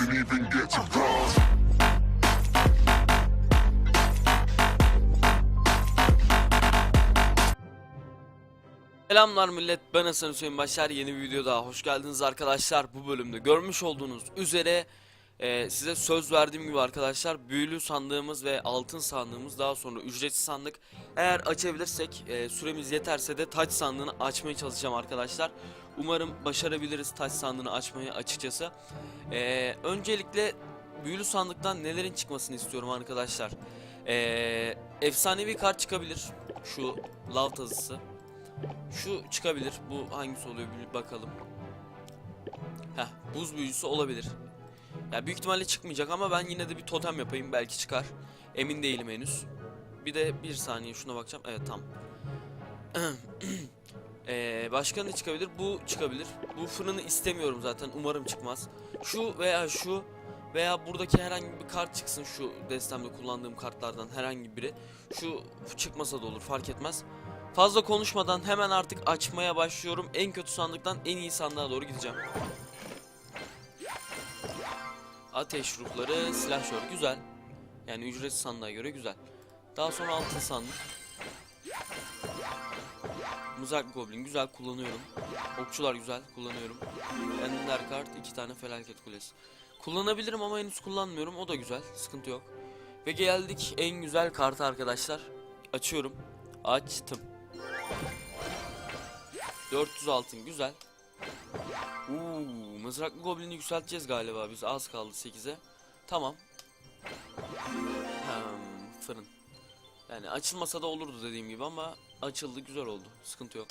didn't even get to cross. Selamlar millet ben Hasan Hüseyin Başar. Yeni bir video daha. Hoş geldiniz arkadaşlar. Bu bölümde görmüş olduğunuz üzere e, size söz verdiğim gibi arkadaşlar büyülü sandığımız ve altın sandığımız daha sonra ücretsiz sandık eğer açabilirsek e, süremiz yeterse de taç sandığını açmaya çalışacağım arkadaşlar umarım başarabiliriz taç sandığını açmayı açıkçası E, öncelikle büyülü sandıktan nelerin çıkmasını istiyorum arkadaşlar E, efsanevi kart çıkabilir şu lav tazısı şu çıkabilir. Bu hangisi oluyor bir bakalım. Heh, buz büyücüsü olabilir. Ya büyük ihtimalle çıkmayacak ama ben yine de bir totem yapayım belki çıkar. Emin değilim henüz. Bir de bir saniye şuna bakacağım. Evet tam. ee, başka ne çıkabilir? Bu çıkabilir. Bu fırını istemiyorum zaten. Umarım çıkmaz. Şu veya şu veya buradaki herhangi bir kart çıksın şu destemde kullandığım kartlardan herhangi biri. Şu çıkmasa da olur fark etmez. Fazla konuşmadan hemen artık açmaya başlıyorum. En kötü sandıktan en iyi sandığa doğru gideceğim. Ateş ruhları, silahşör güzel. Yani ücretsiz sandığa göre güzel. Daha sonra altın sandık. Mızrak goblin güzel kullanıyorum. Okçular güzel kullanıyorum. Ender kart iki tane felaket kulesi. Kullanabilirim ama henüz kullanmıyorum. O da güzel. Sıkıntı yok. Ve geldik en güzel kartı arkadaşlar. Açıyorum. Açtım. 400 altın güzel. Uuu mızraklı goblini yükselteceğiz galiba biz az kaldı 8'e. Tamam. Hmm, fırın. Yani açılmasa da olurdu dediğim gibi ama açıldı güzel oldu. Sıkıntı yok.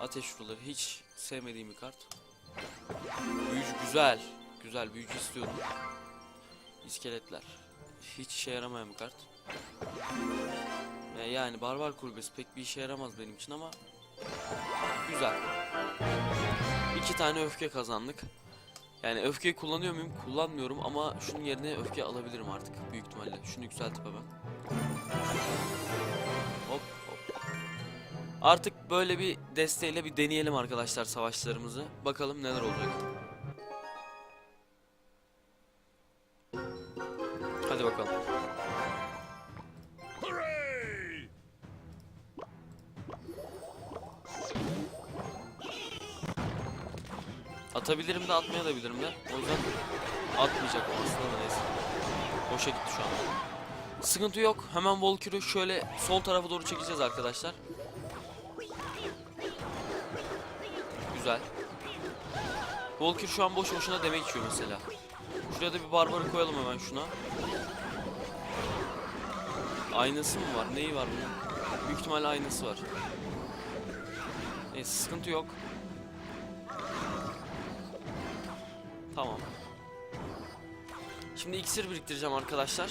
Ateş ruları hiç sevmediğim bir kart. Büyücü güzel. Güzel büyücü istiyorum. İskeletler. Hiç işe yaramayan bir kart. Yani barbar kulübesi pek bir işe yaramaz benim için ama güzel. İki tane öfke kazandık. Yani öfkeyi kullanıyor muyum? Kullanmıyorum ama şunun yerine öfke alabilirim artık büyük ihtimalle. Şunu yükseltip hemen. Hop hop. Artık böyle bir desteğiyle bir deneyelim arkadaşlar savaşlarımızı. Bakalım neler olacak. Atabilirim de atmayabilirim de. O yüzden atmayacak aslında da neyse. Boşa gitti şu an. Sıkıntı yok. Hemen Volkür'ü şöyle sol tarafa doğru çekeceğiz arkadaşlar. Güzel. Volkür şu an boş boşuna demek içiyor mesela. Şuraya da bir barbarı koyalım hemen şuna. Aynası mı var? Neyi var bunun? Büyük ihtimalle aynası var. Neyse sıkıntı yok. Tamam. Şimdi iksir biriktireceğim arkadaşlar.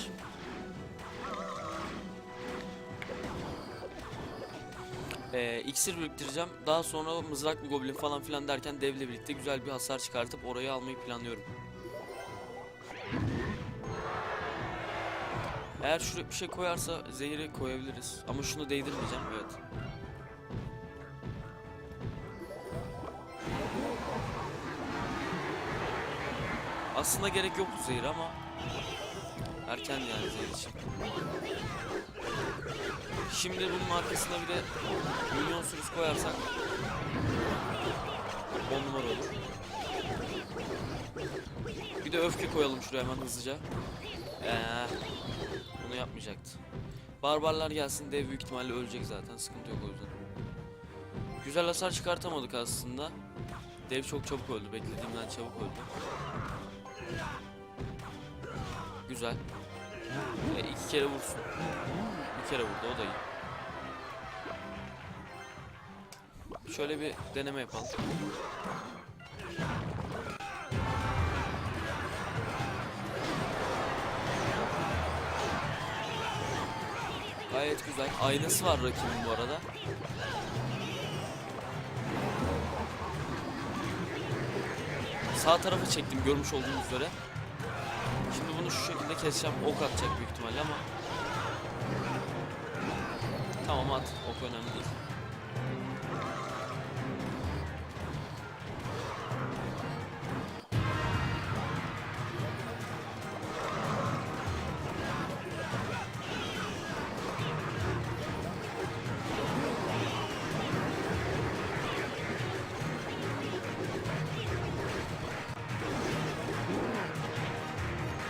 Ee, iksir biriktireceğim. Daha sonra mızrak bir goblin falan filan derken devle birlikte güzel bir hasar çıkartıp orayı almayı planlıyorum. Eğer şuraya bir şey koyarsa zehiri koyabiliriz. Ama şunu değdirmeyeceğim. Evet. Aslında gerek yoktu zehir ama erken yani zehir için. Şimdi bunun arkasına bir de milyon sürüs koyarsak 10 numara olur. Bir de öfke koyalım şuraya hemen hızlıca. Ee, bunu yapmayacaktı. Barbarlar gelsin dev büyük ihtimalle ölecek zaten sıkıntı yok o yüzden. Güzel hasar çıkartamadık aslında. Dev çok çabuk öldü beklediğimden çabuk öldü. Güzel. E, iki kere vursun. Bir kere vurdu o da iyi. Şöyle bir deneme yapalım. Gayet güzel. Aynası var rakibin bu arada. Sağ tarafa çektim görmüş olduğunuz üzere. Şimdi bunu şu şekilde keseceğim. Ok atacak büyük ihtimalle ama. Tamam at. Ok önemli değil.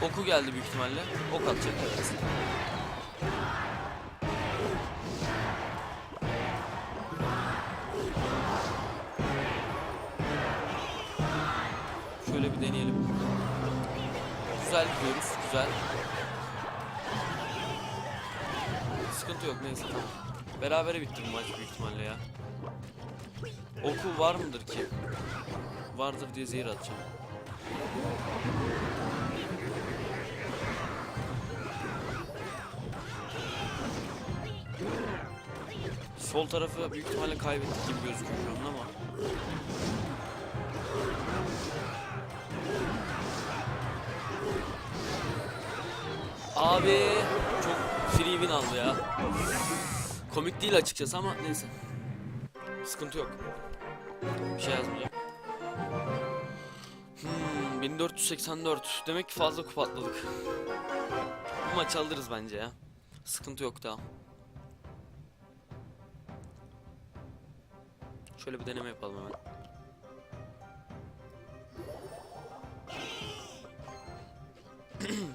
Oku geldi büyük ihtimalle. Ok atacak evet. Şöyle bir deneyelim. Güzel gidiyoruz, güzel. Sıkıntı yok neyse tamam. Berabere bitti bu maç büyük ihtimalle ya. Oku var mıdır ki? Vardır diye zehir atacağım. Sol tarafı büyük ihtimalle kaybettik gibi gözüküyor şu an ama. Abi çok free win aldı ya. Komik değil açıkçası ama neyse. Sıkıntı yok. Bir şey yazmayacağım. Hmm, 1484. Demek ki fazla kupa atladık. Bu maçı alırız bence ya. Sıkıntı yok daha. Şöyle bir deneme yapalım hemen.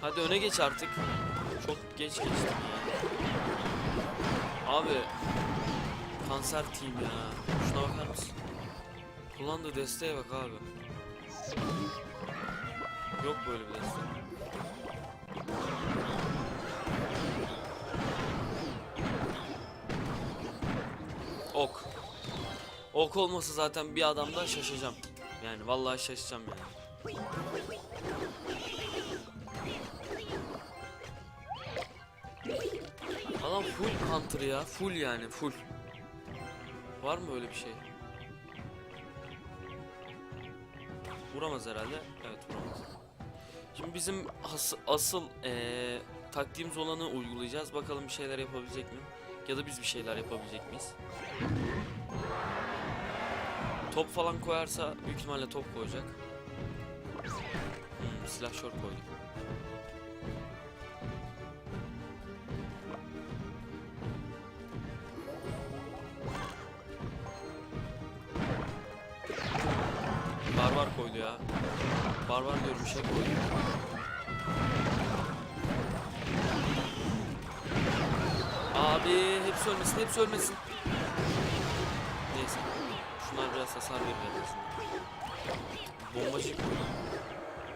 Hadi öne geç artık. Çok geç geçtim ya. Abi kanser team ya. Şuna bakar mısın? Kullandığı desteğe bak abi. Yok böyle bir deste. Ok olmasa zaten bir adamda şaşacağım. Yani vallahi şaşacağım yani. Adam full counter ya. Full yani full. Var mı öyle bir şey? Vuramaz herhalde. Evet vuramaz. Şimdi bizim as- asıl eee taktiğimiz olanı uygulayacağız. Bakalım bir şeyler yapabilecek mi? Ya da biz bir şeyler yapabilecek miyiz? Top falan koyarsa büyük ihtimalle top koyacak. Hmm, silah short koyduk. Barbar koydu ya. Barbar diyorum bir şey koydu. Abi hepsi ölmesin, hepsi ölmesin. Biraz hasar verir en azından. Bombacı.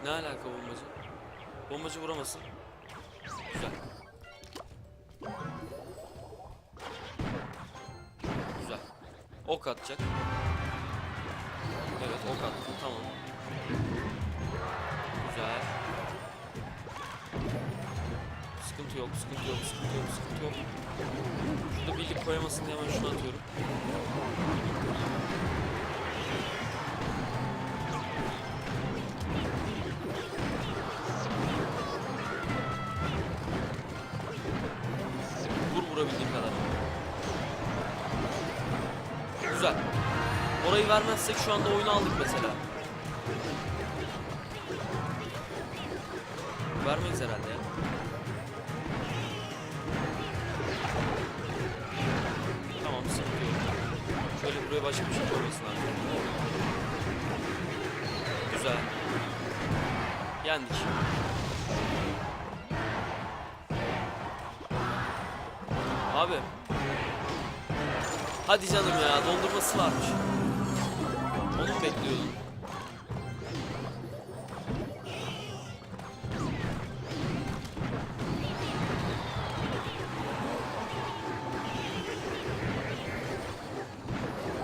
Ne alaka bombacı? Bombacı vuramasın. Güzel. Güzel. Ok atacak. Evet ok attı tamam. Güzel. Sıkıntı yok, sıkıntı yok, sıkıntı yok, sıkıntı yok. Şurada birlik koyamasın diye hemen şunu atıyorum. Orayı vermezsek şu anda oyunu aldık mesela. Vermeyiz herhalde ya. Tamam sıkıntı yok. Şöyle buraya başka bir şey koymasın abi. Güzel. Yendik. Abi. Hadi canım ya dondurması varmış. Bekliyordun?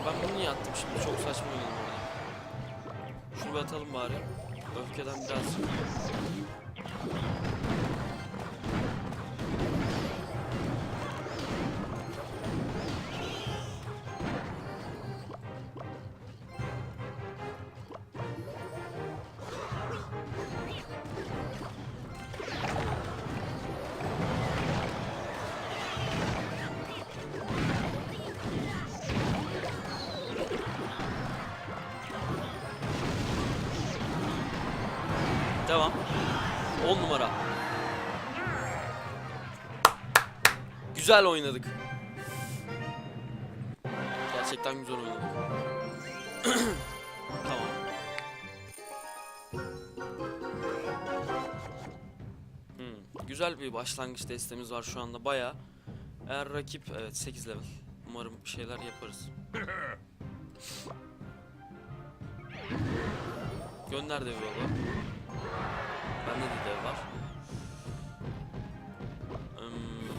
Ben bunu niye attım şimdi? Çok saçma oynadım orada. Şunu bir atalım bari. Öfkeden biraz. Devam. 10 numara. Güzel oynadık. Gerçekten güzel oynadık. tamam. Hmm, güzel bir başlangıç destemiz var şu anda baya. Eğer rakip evet 8 level. Umarım bir şeyler yaparız. Gönder dev yolu. Bende de dev var.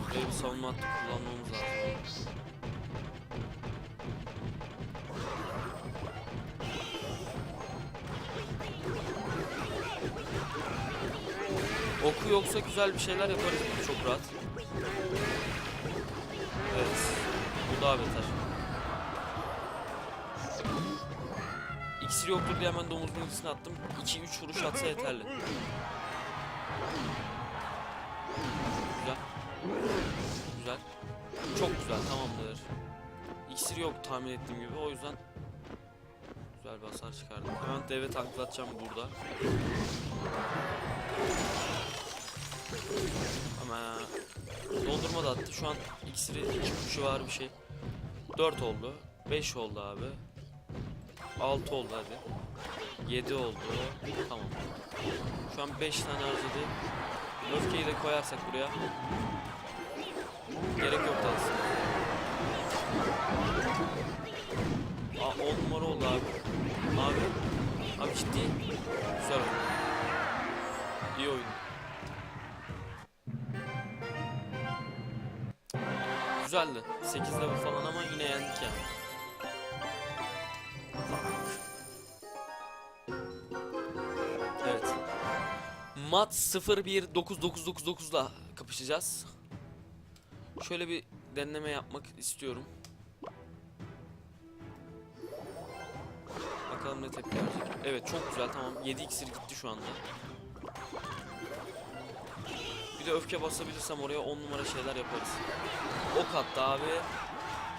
Buraya bir savunma hattı kullanmamız lazım. Oku yoksa güzel bir şeyler yaparız çok rahat. Evet. Bu daha beter. İksir yoktur diye hemen domuzun ikisini attım. 2-3 vuruş atsa yeterli. Güzel. Güzel. Çok güzel tamamdır. İksir yok tahmin ettiğim gibi o yüzden güzel bir hasar çıkardık. Hemen deve tanklatacağım burada. Ama dondurma da attı. Şu an iksiri iki kuşu var bir şey. 4 oldu. 5 oldu abi. 6 oldu hadi. 7 oldu. Tamam. Şu an 5 tane harcadı. Öfkeyi de koyarsak buraya. Gerek yoktu aslında. Aa 10 numara oldu abi. Abi. Abi ciddi. Güzel. İyi oyun. Güzeldi. 8 level falan ama yine yendik yani. Mat 019999'la kapışacağız. Şöyle bir deneme yapmak istiyorum. Bakalım ne tepki verecek. Evet çok güzel tamam. 7 iksir gitti şu anda. Bir de öfke basabilirsem oraya 10 numara şeyler yaparız. Ok attı abi.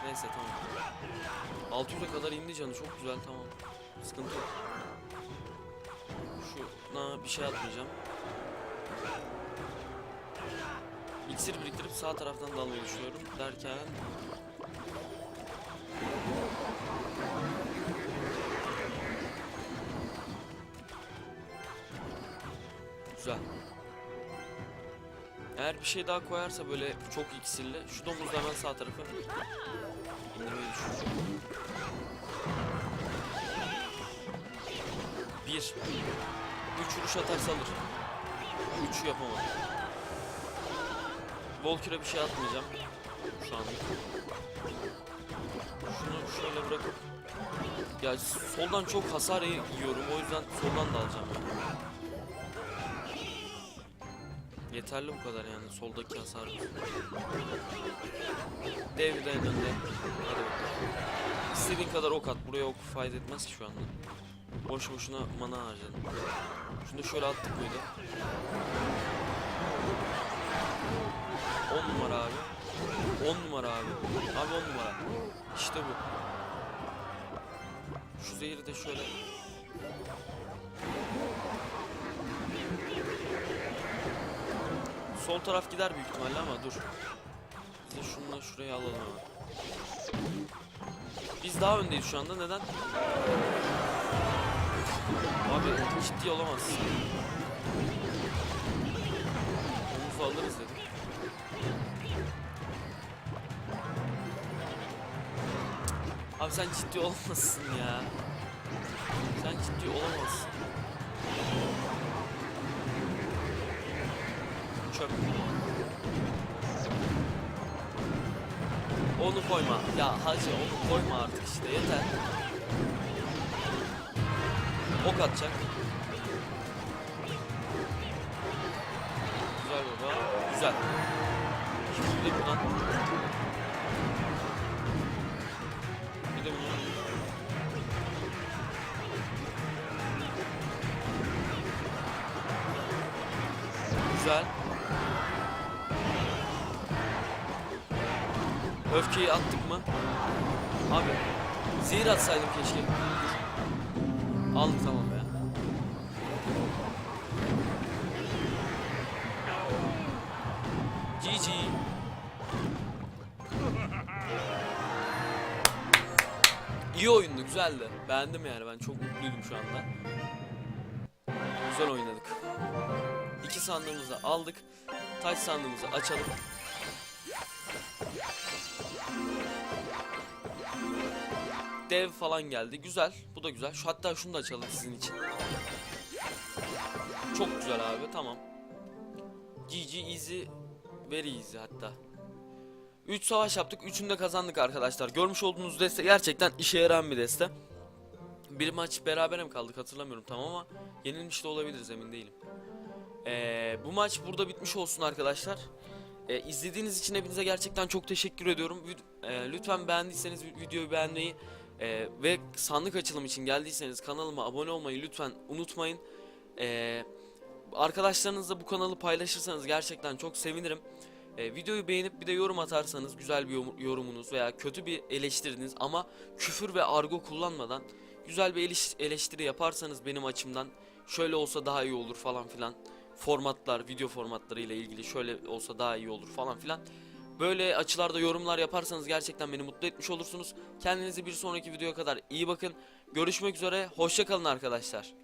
Neyse tamam. 600'e kadar indi canı çok güzel tamam. Sıkıntı yok. Şuna bir şey atmayacağım. İksir biriktirip sağ taraftan dalmayı düşünüyorum derken Güzel. Eğer bir şey daha koyarsa böyle çok iksirli şu domuz da hemen sağ tarafı indirmeyi düşünüyorum. Bir. Üç vuruş atarsa alır. Üç yapamadım. Volkür'e bir şey atmayacağım. Şu an. Şunu şöyle bırakıp ya soldan çok hasar yiyorum o yüzden soldan da alacağım. Yeterli bu kadar yani soldaki hasar. Dev de en önde. Hadi bakalım. İstediğin kadar ok at. Buraya ok fayda etmez ki şu anda. Boş boşuna mana harcadım. Şunu da şöyle attık mıydı? 10 numara abi. 10 numara abi. Abi 10 numara. İşte bu. Şu zehri de şöyle Sol taraf gider büyük ihtimalle ama dur. Biz de şununla şuraya alalım hemen. Biz daha öndeyiz şu anda. Neden? Abi ciddi olamazsın. Omuzu alırız dedim. Abi sen ciddi olamazsın ya. Sen ciddi olamazsın. Çöp. Onu koyma. Ya hacı onu koyma artık işte yeter. Ok atacak. Güzel baba. Güzel. Şimdi buradan. Bir de bunu. Güzel. Öfkeyi attık mı? Abi zehir atsaydım keşke. Aldık tamam ya. GG. İyi oyundu, güzeldi. Beğendim yani ben çok mutluydum şu anda. Güzel oynadık. İki sandığımızı aldık. Taç sandığımızı açalım. Dev falan geldi. Güzel. Bu da güzel. Şu hatta şunu da açalım sizin için. Çok güzel abi. Tamam. GG easy. Very easy hatta. 3 savaş yaptık. Üçünü de kazandık arkadaşlar. Görmüş olduğunuz deste gerçekten işe yarayan bir deste. Bir maç beraber mi kaldık hatırlamıyorum tam ama yenilmiş de olabiliriz emin değilim. Ee, bu maç burada bitmiş olsun arkadaşlar. Ee, izlediğiniz için hepinize gerçekten çok teşekkür ediyorum. E, lütfen beğendiyseniz vi- videoyu beğenmeyi e, ve sandık açılım için geldiyseniz kanalıma abone olmayı lütfen unutmayın. Ee, arkadaşlarınızla bu kanalı paylaşırsanız gerçekten çok sevinirim. Ee, videoyu beğenip bir de yorum atarsanız güzel bir yorum- yorumunuz veya kötü bir eleştiriniz ama küfür ve argo kullanmadan güzel bir eleş- eleştiri yaparsanız benim açımdan şöyle olsa daha iyi olur falan filan formatlar video formatları ile ilgili şöyle olsa daha iyi olur falan filan böyle açılarda yorumlar yaparsanız gerçekten beni mutlu etmiş olursunuz. Kendinize bir sonraki videoya kadar iyi bakın. Görüşmek üzere hoşça kalın arkadaşlar